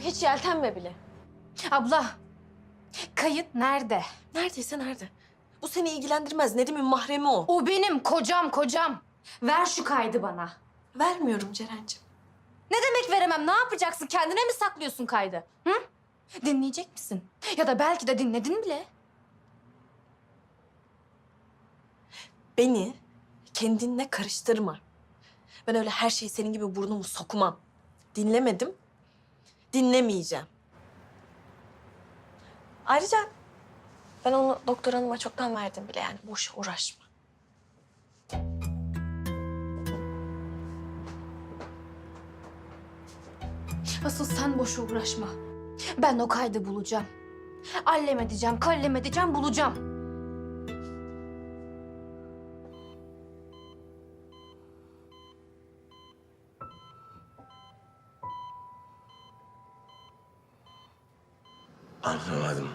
hiç yeltenme bile. Abla, kayıt nerede? Neredeyse nerede? Bu seni ilgilendirmez. Nedim'in mahremi o. O benim kocam, kocam. Ver şu kaydı bana. Vermiyorum Ceren'cim. Ne demek veremem? Ne yapacaksın? Kendine mi saklıyorsun kaydı? Hı? Dinleyecek misin? Ya da belki de dinledin bile. Beni kendinle karıştırma. Ben öyle her şeyi senin gibi burnumu sokmam. Dinlemedim, dinlemeyeceğim. Ayrıca ben onu doktor hanıma çoktan verdim bile yani boşa uğraşma. Asıl sen boşa uğraşma. Ben o kaydı bulacağım. Allem edeceğim, kallem edeceğim, bulacağım. Anlamadım.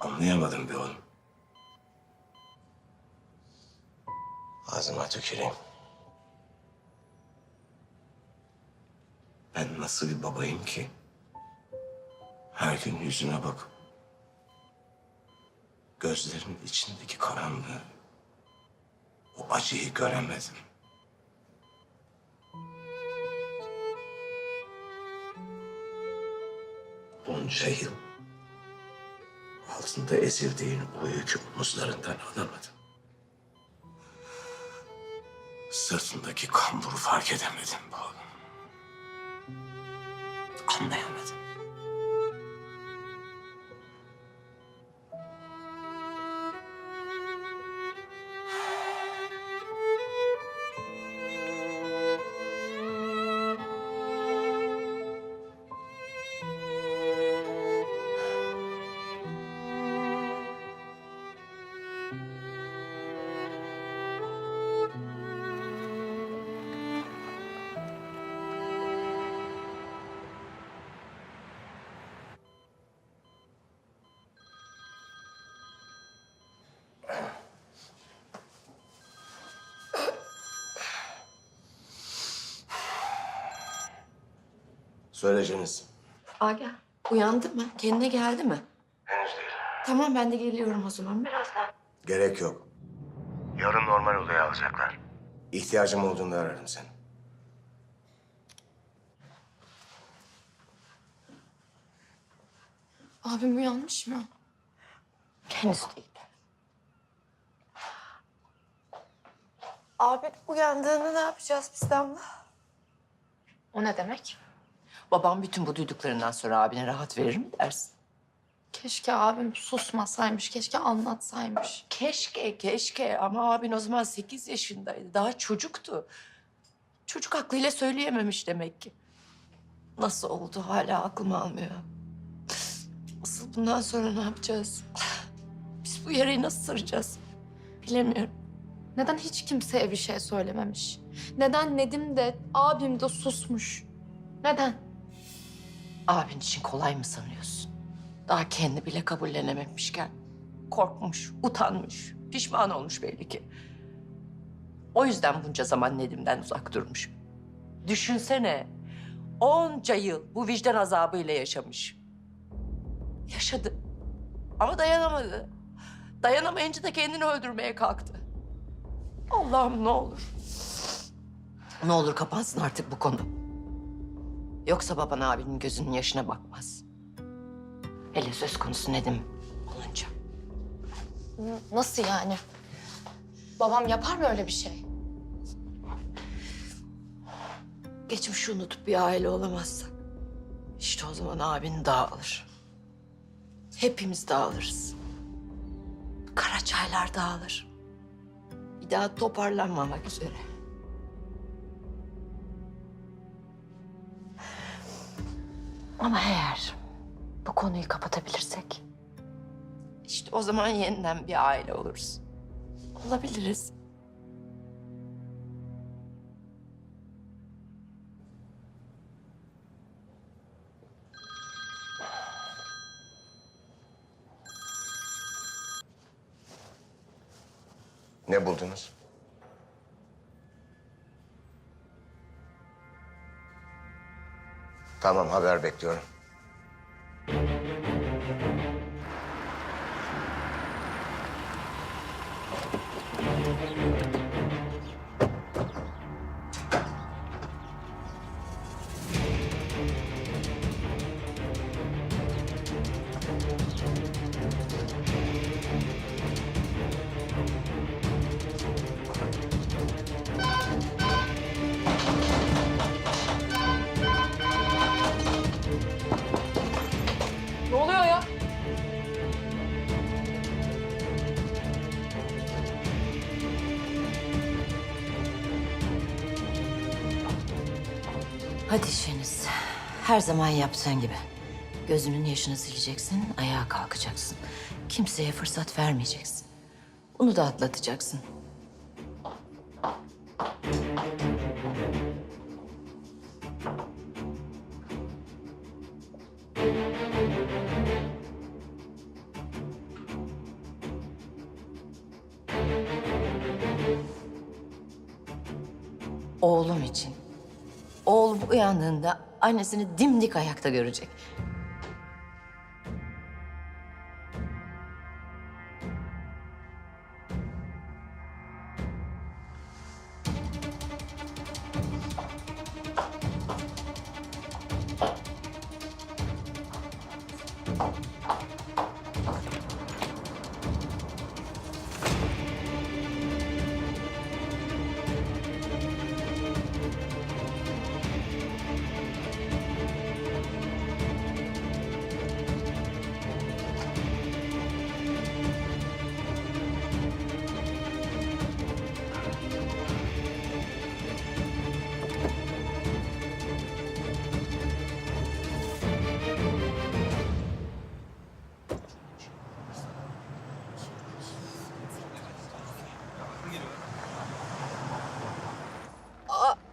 Anlayamadım bir oğlum. Ağzıma tüküreyim. Ben nasıl bir babayım ki? Her gün yüzüne bak. Gözlerinin içindeki karanlığı, o acıyı göremedim. Bunca yıl altında ezildiğin o yükü omuzlarından alamadım. Sırtındaki kamburu fark edemedim bu Söyleyeceğiniz. Aga uyandı mı? Kendine geldi mi? Henüz değil. Tamam ben de geliyorum o zaman. Birazdan. Gerek yok. Yarın normal odaya alacaklar. İhtiyacım olduğunda ararım seni. Abim uyanmış mı? Henüz değil. Abi uyandığında ne yapacağız biz Damla? O ne demek? Babam bütün bu duyduklarından sonra abine rahat verir mi dersin? Keşke abim susmasaymış, keşke anlatsaymış. Keşke, keşke ama abin o zaman sekiz yaşındaydı. Daha çocuktu. Çocuk aklıyla söyleyememiş demek ki. Nasıl oldu hala aklım almıyor. Asıl bundan sonra ne yapacağız? Biz bu yarayı nasıl saracağız? Bilemiyorum. Neden hiç kimseye bir şey söylememiş? Neden Nedim de, abim de susmuş? Neden? Abin için kolay mı sanıyorsun? Daha kendi bile kabullenememişken korkmuş, utanmış, pişman olmuş belli ki. O yüzden bunca zaman Nedim'den uzak durmuş. Düşünsene, onca yıl bu vicdan azabıyla yaşamış. Yaşadı ama dayanamadı. Dayanamayınca da kendini öldürmeye kalktı. Allah'ım ne olur. Ne olur kapansın artık bu konu. Yoksa baban abinin gözünün yaşına bakmaz. Hele söz konusu Nedim olunca. Nasıl yani? Babam yapar mı öyle bir şey? Geçmişi unutup bir aile olamazsak... ...işte o zaman abin dağılır. Hepimiz dağılırız. Karaçaylar dağılır. Bir daha toparlanmamak üzere. Ama eğer bu konuyu kapatabilirsek... ...işte o zaman yeniden bir aile oluruz. Olabiliriz. Ne buldunuz? Tamam haber bekliyorum. Hadi Şeniz. Her zaman yaptığın gibi. Gözünün yaşını sileceksin, ayağa kalkacaksın. Kimseye fırsat vermeyeceksin. Bunu da atlatacaksın. Oğlum için. Oğlum uyandığında annesini dimdik ayakta görecek.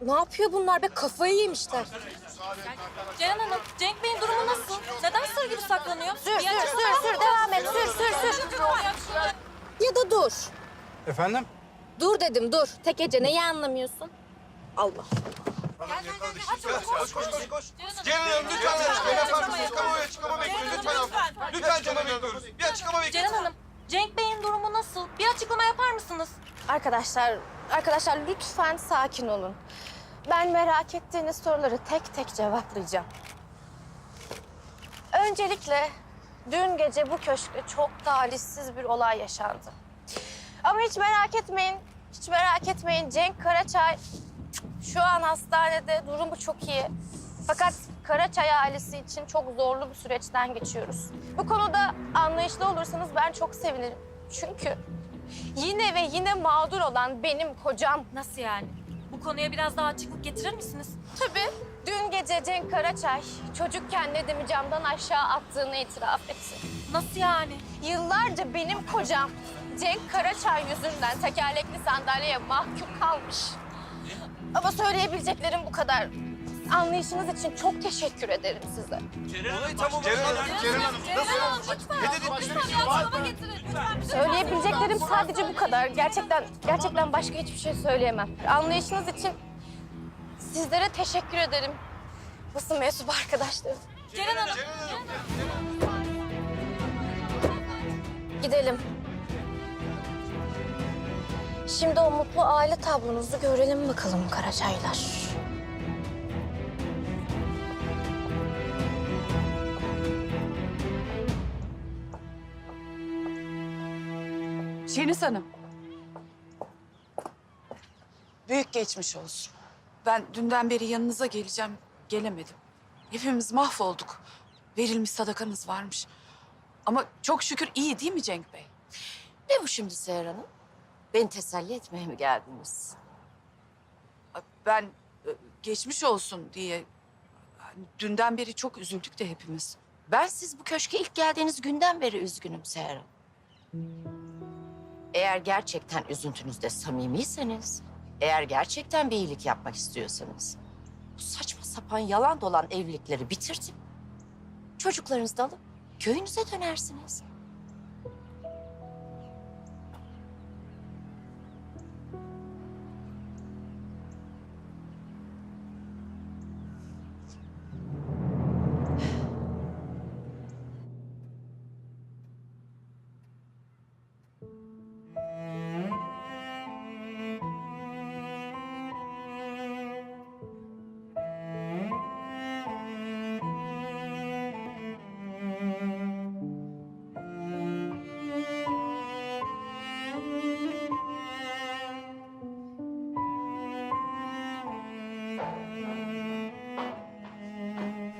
Ne yapıyor bunlar be? Kafayı yemişler. Ceren Hanım, Cenk Bey'in durumu nasıl? Neden sır gibi saklanıyor? Sür, sür, sür, sür. Devam et. Sür, sür, sür. Ya da dur. Efendim? Dur dedim, dur. Tek ece neyi anlamıyorsun? Allah. Koş koş koş koş. Ceren Hanım lütfen bir açıklama yapar mısınız? Kamuoyu açıklama bekliyoruz lütfen. Lütfen, lütfen açıklama bekliyoruz. Bir açıklama bekliyoruz. Ceren Hanım, Cenk Bey'in durumu nasıl? Bir açıklama yapar mısınız? Arkadaşlar, arkadaşlar lütfen sakin olun. Ben merak ettiğiniz soruları tek tek cevaplayacağım. Öncelikle dün gece bu köşkte çok talihsiz bir olay yaşandı. Ama hiç merak etmeyin, hiç merak etmeyin. Cenk Karaçay şu an hastanede, durumu çok iyi. Fakat Karaçay ailesi için çok zorlu bir süreçten geçiyoruz. Bu konuda anlayışlı olursanız ben çok sevinirim. Çünkü yine ve yine mağdur olan benim kocam. Nasıl yani? Bu konuya biraz daha açıklık getirir misiniz? Tabii dün gece Cenk Karaçay çocukken Nedim'i camdan aşağı attığını itiraf etti. Nasıl yani? Yıllarca benim kocam Cenk Karaçay yüzünden tekerlekli sandalyeye mahkum kalmış. Ama söyleyebileceklerim bu kadar. Anlayışınız için çok teşekkür ederim size. Olayı tam olarak Ceren Hanım, Ceren Hanım. Nasıl? Ne dedin? Başka bir şey var mı? Söyleyebileceklerim sadece bu kadar. Gerçekten gerçekten başka hiçbir şey söyleyemem. Anlayışınız için sizlere teşekkür ederim. Basın mensubu arkadaşlarım. Ceren Hanım, Gidelim. Şimdi o mutlu aile tablonuzu görelim bakalım Karaçaylar. Şeniz Hanım. Büyük geçmiş olsun. Ben dünden beri yanınıza geleceğim, gelemedim. Hepimiz mahvolduk. Verilmiş sadakanız varmış. Ama çok şükür iyi değil mi Cenk Bey? Ne bu şimdi Seher Hanım? Beni teselli etmeye mi geldiniz? Ben e, geçmiş olsun diye... hani Dünden beri çok üzüldük de hepimiz. Ben siz bu köşke ilk geldiğiniz günden beri üzgünüm Seher Hanım. Eğer gerçekten üzüntünüzde samimiyseniz, eğer gerçekten bir iyilik yapmak istiyorsanız... ...bu saçma sapan yalan dolan evlilikleri bitirtip... ...çocuklarınızı alıp köyünüze dönersiniz.